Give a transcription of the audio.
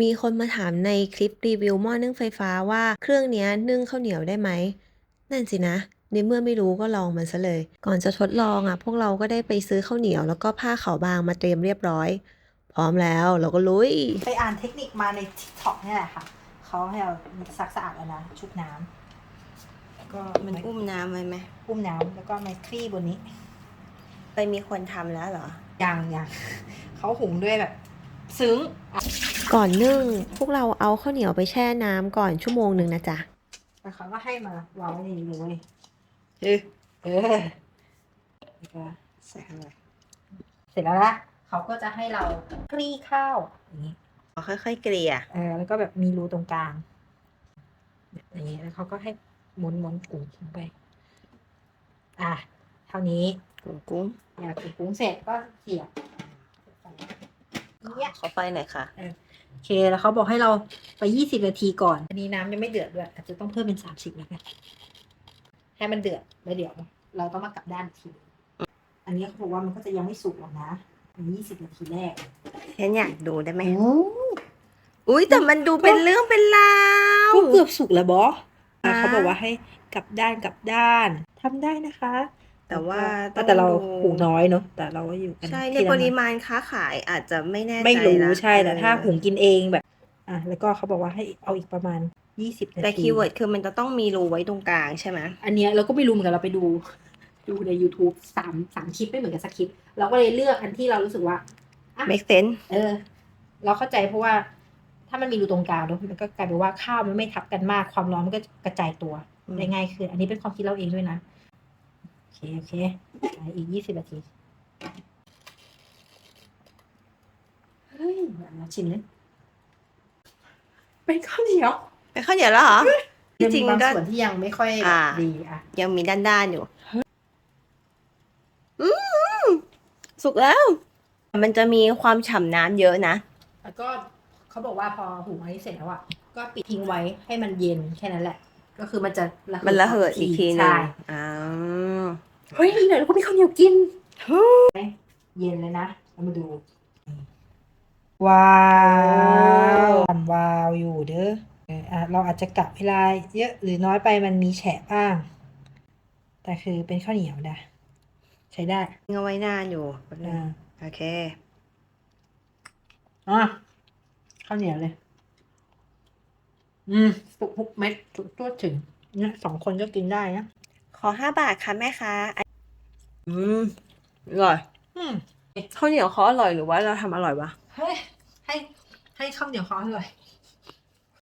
มีคนมาถามในคลิปรีวิวหม้อนึ่งไฟฟ้าว่าเครื่องเนี้ยนึ่งข้าวเหนียวได้ไหม นั่นสินะในเมื่อไม่รู้ก็ลองมันซะเลย ก่อนจะทดลองอะ พวกเราก็ได้ไปซื้อข้าวเหนียว แล้วก็ผ้าขาวบางมาเตรียมเรียบร้อย พร้อมแล้วเราก็ลุย ไปอ่านเทคนิคมาใน TikTok เนี่ยแหละค่ะเขาให้เราซักสะอาดแล้วนะชุบน้ำก็มันอุ้มน้ำไว้ไหมอุ้มน้ำแล้วก็มาคลี่บนนี้ ไปมีคนทำแล้วเหรอยังยังเขาหุงด้วยแบบ ซึ้ง ก่อนนึ่งพวกเราเอาข้าวเหนียวไปแช่น้ำก่อนชั่วโมงหนึ่งนะจ๊ะแล้วเขาก็ให้มาวางไว้ในนี้เลยเฮ้ยเออแล้วก็ใส่เข้าไปเสร็จแล้วนะเขาก็จะให้เราคลี่ข้าวอย่างนี้ ค่อยๆเกลี่ย เออแล้วก็แบบมีรูตรงกลางแบบอย่างนี้แล้วเขาก็ให้หมุนหมุนกุ้งลงไป อะเท่านี้ กุ้งกุ้ง อยากกุ้งเสร็จก็เสียบ เนี่ยขอไฟหน่อยค่ะโอเคแล้วเขาบอกให้เราไปยี่สิบนาทีก่อน อันนี้น้ำยังไม่เดือดด้วยอาจจะต้องเพิ่มเป็นสามสิบแล้วกันให้มันเดือดแล้วเดี๋ยว เราต้องมากลับด้านอีกที อันนี้เขาบอกว่ามันก็จะยังไม่สุกหรอกนะยี่สิบนาทีแรกฉันอยากดูได้ไหมโอ้อุ้ยแต่มันดูเป็นเรื่องเป็นราวก็เกือบสุกแล้วบออ่าเขาบอกว่าให้กลับด้านกลับด้านทำได้นะคะ แต่ว่าแต่แต่เราต้องดูหุงน้อยเนาะแต่เราก็อยู่กันใช่ในทีละปริอยมาณค้าขายอาจจะไม่แน่ใจไม่รู้นะใช่แต่เออถ้าหุงกินเองแบบ อะแล้วก็เขาบอกว่าให้เอาอีกประมาณยี่สิบนาทีแต่คีย์เวิร์ดคือมันจะต้องมีรูไว้ตรงกลางใช่ไหมอันเนี้ยเราก็ไม่รู้เหมือนกันเราไปดู ดูใน YouTube สามสามคลิปไม่เหมือนกันสักคลิป เราก็เลยเลือกอันที่เรารู้สึกว่าเมกเซนเออ เราเข้าใจเพราะว่าถ้ามันมีรูตรงกลางเนอะมันก็กลายเป็นว่าข้าวมันไม่ทับกันมาก ความร้อนมันก็กระจายตัวได้ง่ายขึ้นอันนี้เป็นความคิดเราเองด้วยนะโอ เคโอเคอะอีกยี่สิบนาทีเฮ้ยเดี๋ยวเราชิมเลยเป็นข้าวเหนียวเป็นข้าวเหนียวแล้วเหรอที่จริงบางก็ส่วนที่ยังไม่ค่อยอ่าดีอะ ยังมีด้านๆอยู่อืมสุกแล้ว มันจะมีความฉ่ำน้ำเยอะนะ แล้วก็เขาบอกว่าพอหุงอันนี้เสร็จแล้วอะ ก็ปิดทิ้งไว้ให้มันเย็นแค่นั้นแหละ ก็คือมันจะระเหยมันระเหิดอีกทีหนึงใช่อ่า เฮ้ยเดี๋ยวเราก็มีข้าวเหนียวกินเย็นเลยนะเรามาดู ว้าวทำวาวอยู่เด้อเอออะเราอาจจะกะเวลาเยอะหรือน้อยไปมันมีแฉะบ้าง แต่คือเป็นข้าวเหนียวนะใช้ได้เอาไว้นานอยู่แป๊บนึงอ่าโอเค อะข้าวเหนียวเลย อืมสุกทุกเม็ดสุกตัวถึงเนี่ยสองคนก็กินได้นะ ขอห้าบาทค่ะแม่ค้า อืมอร่อยอืมข้าวเหนียวเขาอร่อยหรือว่าเราทำอร่อยวะเฮ้ยให้ให้ข้าวเหนียวเขาอร่อย